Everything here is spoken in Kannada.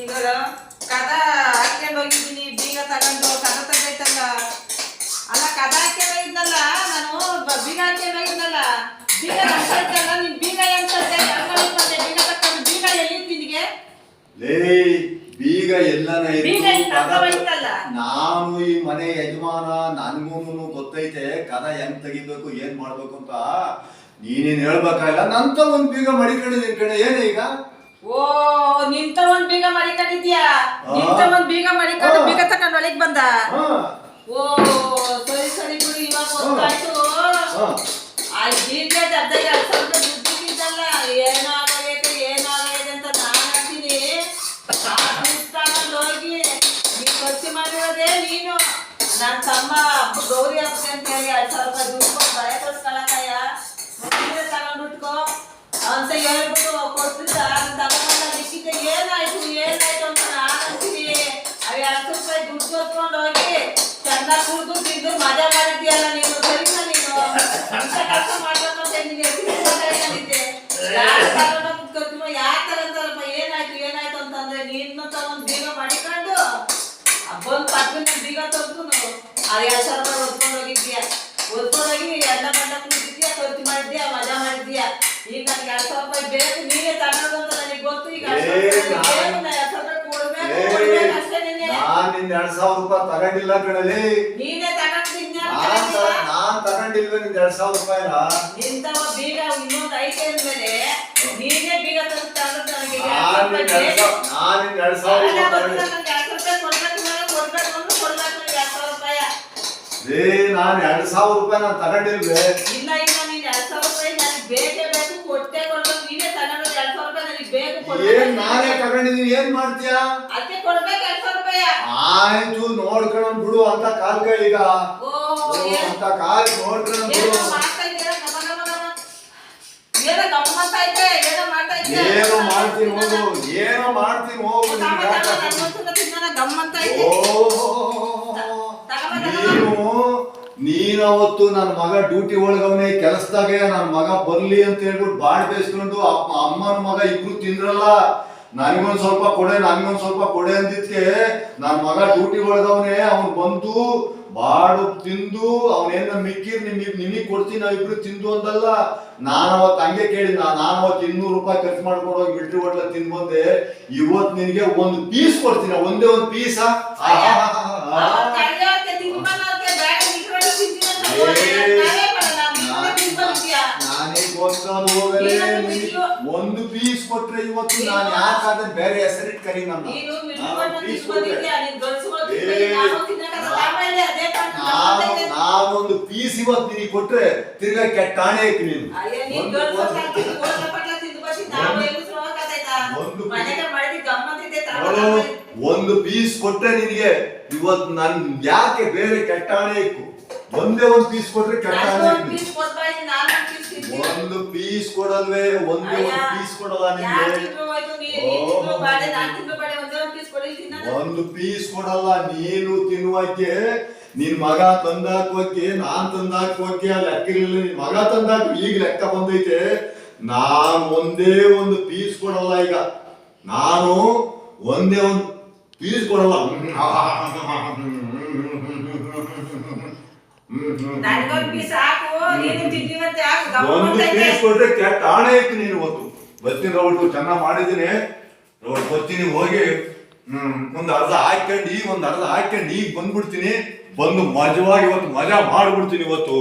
ಈಗ ಕದ ಹಾಕ್ಕೊಂಡು ಹೋಗಿದ್ದೀನಿ ಬೀಗ ತಗೊಂಡು ಕದ ತಂದೈತಲ್ಲ ಅಲ್ಲ ಕದ ಹಾಕ್ಕೊಂಡು ಹೋಗಿದ್ನಲ್ಲ ನಾನು ಬೀಗ ಹಾಕ್ಕೊಂಡು ಹೋಗಿದ್ನಲ್ಲ ಬೀಗ ನಿನ್ ಬೀಗ ಏನ್ ತಂದೆ ಬೀಗ ಬೀಗ ಎಲ್ಲಿ ನಿನಗೆ? ಬೀಗ ಎಲ್ಲನ. ನಾನು ಈ ಮನೆ ಯಜಮಾನ ನನ್ಗೂನು ಗೊತ್ತೈತೆ ಕದ ಹೆಂಗ್ ತೆಗಿಬೇಕು ಏನ್ ಮಾಡ್ಬೇಕು ಅಂತ. ನೀನೇನ್ ಹೇಳ್ಬೇಕಾಗಿಲ್ಲ ನಂತ ಒಂದ್ ಬೀಗ ಮಡಿಕೊಂಡಿದ್ದೀನಿ ಕಣೆ. ಏನು ಈಗ? ಓ ನಿಂತ ಒಂದ್ ಬೀಗ ಮಡಿಕೊಂಡಿದ್ಯಾ ಆ. ನಿಂತ ಒಂದ್ ಬೀಗ ಮಡಿಕೊಂಡು ಆ. ಬೀಗ ತಕೊಂಡ್ ಒಳಗ್ ಬಂದ? ಓ ಸರಿ ಸರಿ ಬಿಡು ಇವಾಗ. ಗೊತ್ತಾಯ್ತು. ಆ. ಜೀರ್ಗೆ ದರ್ಜೆಗೆ ಸ್ವಲ್ಪ ಏನೋ ಏನಾಗೈತೆ ಏನೋ ಅಂತ ನಾನು ಆ ದುಡ್ಡು ತಗೊಂಡು ಹೋಗಿ ನೀನ್ ಖರ್ಚು ಮಾಡಿರೋದೇ ನೀನು. ನನ್ನ ತಮ್ಮ ಗೌರಿ ಹಬ್ಬಕ್ಕೆ ಅಂತ ಹೇಳಿ ಎರಡು ಸಾವಿರ ರೂಪಾಯಿ ದುಡ್ಡು ಕೊಟ್ಟು ಬಳೆ ಕೊಡ್ಸ್ಕೊಳಕಯ್ಯ ನೀನೇ ತಗೊಂಡು ಉಟ್ಕೋ ಅಂತ ಹೇಳ್ಬಿಟ್ಟು ಕೊಡ್ತಿದ್ದ. ನಿಕ್ಕಿದ್ದೆ ಏನಾಯ್ತು ಏನಾಯ್ತು ಅಂತ ನಾನು ಅಂತೀನಿ. ಅವ್ ಎರಡು ರೂಪಾಯಿ ದುಡ್ಡು ಕೊಟ್ಕೊಂಡು ಹೋಗಿ ಚಂದ ಕುಡ್ದು ತಿಂದು ಮಜಾ ಮಾಡಿದ್ಯಲ್ಲ ನೀನು, ಸರಿನಾ ನೀನು? ಇಂಥ ಕೆಲಸ ಅಂತ ನಿನ್ಗೆ ಮಾತಾಡ್ಕೊಂಡಿದ್ದೆ ಯಾರು ತಗೊಂತಾರಪ್ಪ, ಏನಾಯ್ತು ಏನಾಯ್ತು ಅಂತಂದ್ರೆ ನಿನ್ನ ತಗೊಂಡು ಬೀಗ ಮಾಡಿಕೊಂಡು ಬಂದು ಪಕ್ಕದ ಬೀಗ ತಂದು ಆ ಎರಡು ಸಾವಿರ ರೂಪಾಯಿ ಹೊತ್ಕೊಂಡು ಹೋಗಿದ್ಯಾ? ಹೋಗಿ ಎಲ್ಲ ನಾನ್ ನಿನ್ ಎರಡ್ ಸಾವಿರ ರೂಪಾಯಿ ತಗೊಂಡಿಲ್ಲ ಕಣಲಿ ನೀನೇ ತಗೊಂಡಿಲ್ವೇ ನಿನ್ ಎರಡ್ ಸಾವಿರ ರೂಪಾಯಿನ? ನೀನೇ ನಾನ್ ಎರಡ್ ಸಾವಿರ ರೂಪಾಯಿ. ಏ ನಾನ್ ಎರಡ್ ಸಾವಿರ ರೂಪಾಯಿ ನಾನು ತಗೊಂಡಿಲ್ವೇ? ಏನ್ ನಾನೇ ತಗೊಂಡಿದೀನಿ ಏನ್ ಮಾಡ್ತೀಯಾ ಅದಕ್ಕೆ ಕೊಡ್ಬೇಕು ಎರಡ್ ಸಾವಿರ ರೂಪಾಯಿ ಆಯ್ತು ನೋಡ್ಕೊಂಡ್ ಬಿಡು ಅಂತ ಕಾಲ್ಕ ಈಗ ಓ ಓ, ಏನ್- ಅಂತ ಕಾಲ್ ನೋಡ್ಕೊಂಡ್ ಬಿಡು ಏನೋ ಮಾಡ್ತಾ ಇದ್ದೀರಾ ಗಮ ಗಮ ಗಮ. ಏನೋ ಗಮ್ಮತ್ ಐತೆ ಏನೋ ಮಾಡ್ತಾ ಇದ್ದೀರಾ? ಏನೋ ಮಾಡ್ತೀನಿ ಹೋಗು ಏನೋ ಮಾಡ್ತೀನಿ ಹೋಗು ಯಾಕೆ? ನನ್. ಓ ಅವತ್ತು ನನ್ನ ಮಗ ಡ್ಯೂಟಿ ಒಳಗವನೇ ಕೆಲಸದಾಗೆ ನನ್ನ ಮಗ ಬರ್ಲಿ ಅಂತ ಹೇಳ್ಬಿಟ್ಟು ಬಾಳ್ ಬೇಯಿಸ್ಕೊಂಡು ಅಪ್ಪ ಅಮ್ಮನ ಮಗ ಇಬ್ರು ತಿಂದ್ರಲ್ಲ, ನನಗೊಂದ್ ಸ್ವಲ್ಪ ಕೊಡೆ, ನನಗೊಂದ್ ಸ್ವಲ್ಪ ಕೊಡೆ ಅಂದಿದ್ಕೆ ನನ್ನ ಮಗ ಡ್ಯೂಟಿ ಒಳಗವನೇ ಅವ್ನು ಬಂದು ಬಾಡು ತಿಂದು, ಅವನೇನ ಮಿಕ್ಕಿರ್ ನಿಮ್ ನಿನಗ್ ಕೊಡ್ತೀನಿ, ನಾವ್ ಇಬ್ರು ತಿಂದು ಅಂದಲ್ಲ. ನಾನು ಅವತ್ತು ಹಂಗೆ ಕೇಳಿ ನಾನು ಅವತ್ತು ಇನ್ನೂರು ರೂಪಾಯಿ ಖರ್ಚು ಮಾಡ್ಕೊಂಡು ಹೋಗಿ ಮಿಲ್ಟ್ರಿ ಹೋಟ್ಲ ತಿಂದ್ ಬಂದೆ. ಇವತ್ತು ನಿನಗೆ ಒಂದು ಪೀಸ್ ಕೊಡ್ತೀನಿ, ಒಂದೇ ಒಂದು ಪೀಸ ಕೊಟ್ರೆ ಇವತ್ತು ನಾನು ಯಾಕಾದ್ರೆ ಬೇರೆ ಹೆಸರಿಟ್ ಕರಿ ನನ್ನ. ನೀನು ನಾನು ಮಿಲ್ಕೊಂಡು ಪೀಸ್ ಇವತ್ತು ನಿನಗೆ ಕೊಟ್ರೆ ತಿರ್ಗಾ ಕೆಟ್ಟಾಣೆ ಐತಿ ನೀನು. ಒಂದು ಪೀಸ್ ಕೊಟ್ರೆ ನಿನಗೆ ಇವತ್ತು ನನ್ ಯಾಕೆ ಬೇರೆ ಕೆಟ್ಟಾಣೆ ಇಕ್ಕು ಒಂದೇ ಒಂದು ಪೀಸ್ ಕೊಟ್ರೆ ಕೆಟ್ಟ ಒಂದ್ ನಾನು ಪೀಸ್ ಕೊಡಲ್ವೇ? ಒಂದೇ ಒಂದು ಪೀಸ್ ಕೊಡಲ್ಲ ನಿಮ್ಗೆ? ಒಂದೇ ಪೀಸ್ ಕೊಡಲ್ಲ ನೀನು ತಿನ್ನುವಕ್ಕೆ ನಿನ್ ಮಗ ತಂದಾಕೋಕೆ ನಾನ್ ತಂದಾಕೋಕೆ ಆ ಲೆಕ್ಕ ಇರಲಿಲ್ಲ ನಿನ್ ಮಗ ತಂದಾಕ ಈಗ ಲೆಕ್ಕ ಬಂದೈತೆ. ನಾನ್ ಒಂದೇ ಒಂದು ಪೀಸ್ ಕೊಡಲ್ಲ ಈಗ. ನಾನು ಒಂದೇ ಒಂದು ಪೀಸ್ ಕೊಡಲ್ಲ. ನನ್ಗೊಂದ್ piece ಹಾಕು, ನೀನು ತಿಂತೀವಂತೆ ಹಾಕು, ಒಂದು ಗಮ್ಮತ್ತೈತೆ. ಪೀಸ್ ಕೊಟ್ರೆ ಕೆಟ್ಟ ಆಣೆ ಐತಿ ನೀನು ಇವತ್ತು. ಬರ್ತೀನಿ ಚೆನ್ನಾಗಿ ಮಾಡಿದ್ದೀನಿ. ಬರ್ತೀನಿ ಹೋಗಿ. ಹ್ಮ್ ಒಂದ್ ಅರ್ಧ ಹಾಕೊಂಡು ಈಗ ಒಂದು ಅರ್ಧ ಹಾಕೊಂಡು ಈಗ ಬಂದ್ಬಿಡ್ತೀನಿ. ಬಂದು ಮಜವಾಗಿ ಇವತ್ತು ಮಜಾ ಮಾಡ್ಬಿಡ್ತೀನಿ ಇವತ್ತು.